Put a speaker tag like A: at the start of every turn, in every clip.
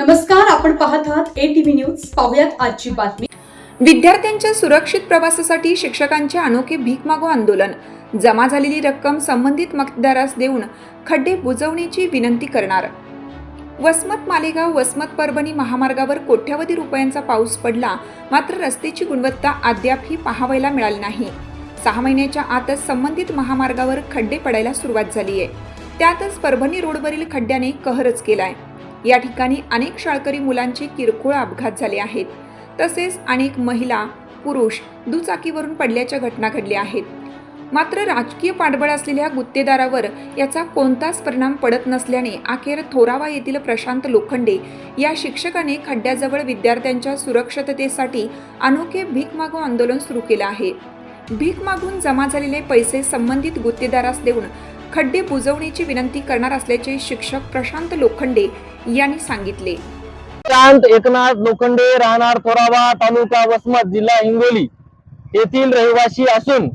A: नमस्कार आपण पाहत आहात ए टीव्ही न्यूज पाहुयात आजची बातमी.
B: विद्यार्थ्यांच्या सुरक्षित प्रवासासाठी शिक्षकांचे अनोखे भीक मागो आंदोलन. जमा झालेली रक्कम संबंधित मतदारास देऊन खड्डे बुजवण्याची विनंती करणार. वसमत मालेगाव वसमत परभणी महामार्गावर कोट्यावधी रुपयांचा पाऊस पडला. मात्र रस्त्याची गुणवत्ता अद्यापही पाहावयाला मिळाली नाही. सहा महिन्याच्या आतच संबंधित महामार्गावर खड्डे पडायला सुरुवात झाली आहे त्यातच परभणी रोडवरील खड्ड्याने कहरच केलाय. या ठिकाणी अनेक शाळकरी मुलांचे किरकोळ अपघात झाले आहेत. तसेच अनेक महिला पुरुष दुचाकीवरून पडल्याच्या घटना घडल्या आहेत. मात्र राजकीय पाठबळ असलेल्या गुत्तेदारावर याचा कोणताच परिणाम पडत नसल्याने अखेर थोरावा येथील प्रशांत लोखंडे या शिक्षकाने खड्ड्याजवळ विद्यार्थ्यांच्या सुरक्षिततेसाठी अनोखे भीक मागो आंदोलन सुरू केलं आहे. भीक मागून जमा झालेले पैसे संबंधित गुत्तेदारास देऊन खड्डे बुजवण्याची विनंती करणार असल्याचे शिक्षक प्रशांत लोखंडे यांनी सांगितले.
C: शांत एकनाथ लोखंडे राहणार थोराबा तालुका वसमत जिल्हा हिंगोली येथील रहिवासी असून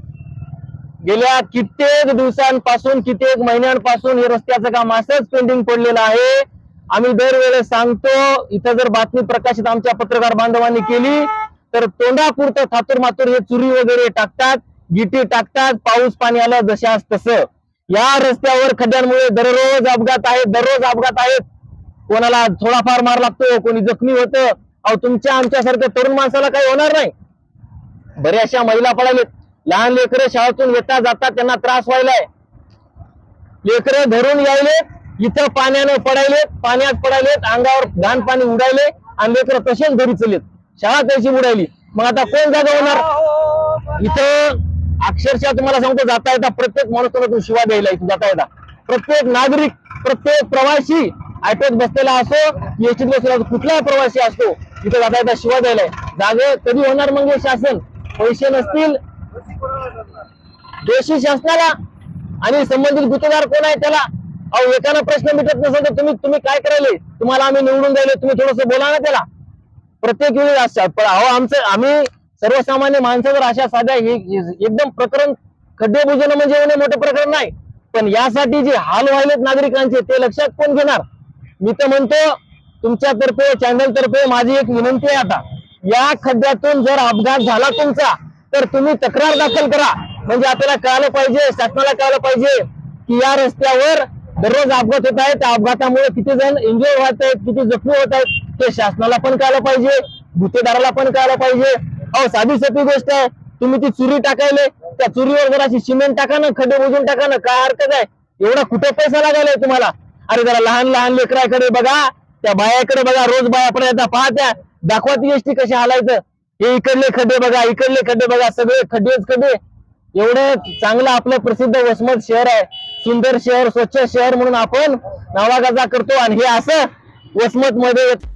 C: गेल्या कित्येक दिवसांपासून कित्येक महिन्यांपासून हे रस्त्याचं काम असंच पेंडिंग पडलेलं आहे. आम्ही दरवेळेस सांगतो इथं जर बातमी प्रकाशित आमच्या पत्रकार बांधवांनी केली तर तोंडापुरतं थातूर मातूर हे चुरी वगैरे टाकतात गिटी टाकतात पाऊस पाणी आलं जशास तसं. या रस्त्यावर खड्ड्यांमुळे दररोज अपघात आहेत दररोज अपघात आहेत. कोणाला थोडाफार मार लागतो कोणी जखमी होतं. अहो तुमच्या आमच्यासारख्या तरुण माणसाला काही होणार नाही. बऱ्याचशा महिला पडालेत. लहान लेकरं शाळेतून येता जातात त्यांना त्रास व्हायलाय. लेकरं धरून यायले इथं पाण्यानं पडायलेत पाण्यात पडायलेत अंगावर घाण पाणी उडायले आणि लेकरं तसेच घरी चलेत शाळा त्याची उडायली मग आता कोण जागा होणार? इथं अक्षरशः तुम्हाला सांगतो जाता येता प्रत्येक माणूस तुम्ही शिवा द्यायला इथं जाता येता. प्रत्येक नागरिक प्रत्येक प्रवासी ऑटोत बसलेला असो एसटीत बसलेला असो, कुठलाही प्रवासी असतो इथे जाता येता शिवा द्यायला जागे कधी होणार मग हे शासन? पैसे नसतील. दोषी शासनाला आणि संबंधित गुत्तेदार कोण आहे त्याला? अहो एकाना प्रश्न मिटत नसेल तर तुम्ही तुम्ही काय करायले? तुम्हाला आम्ही निवडून द्यायला तुम्ही थोडस बोला ना त्याला. प्रत्येक वेळी असतात. पण अहो आमचं आम्ही सर्वसामान्य माणसावर अशा साध्या एकदम प्रकरण खड्डे बुजवणं म्हणजे एवढे मोठं प्रकरण नाही. पण यासाठी जे हाल व्हायलेत नागरिकांचे ते लक्षात कोण घेणार? मी तर म्हणतो तुमच्यातर्फे चॅनल तर्फे माझी एक विनंती आहे आता. या खड्ड्यातून जर अपघात झाला तुमचा तर तुम्ही तक्रार दाखल करा. म्हणजे आपल्याला कळालं पाहिजे शासनाला कळालं पाहिजे की या रस्त्यावर दररोज अपघात होत आहेत. त्या अपघातामुळे किती जण एन्जॉय होत आहेत किती जखमी होत आहेत ते शासनाला पण कळालं पाहिजे गुत्तेदाराला पण कळालं पाहिजे. अहो साधी सोपी गोष्ट आहे. तुम्ही ती चुरी टाकायले त्या चुरीवर जराशी सिमेंट टाका ना खड्डे बुजून टाका ना काय हरकत आहे? एवढा कुठे पैसा लागायलाय तुम्हाला? अरे जरा लहान लहान लेकराकडे बघा त्या बायाकडे बघा रोज बायाकडे येतात पाहत्या. दाखवा ती एसटी कशी हालायचं. हे इकडले खड्डे बघा इकडले खड्डे बघा सगळे खड्डेच खड्डे. एवढं चांगलं आपलं प्रसिद्ध वसमत शहर आहे. सुंदर शहर स्वच्छ शहर म्हणून आपण नावागाजा करतो. आणि हे असं वसमत मध्ये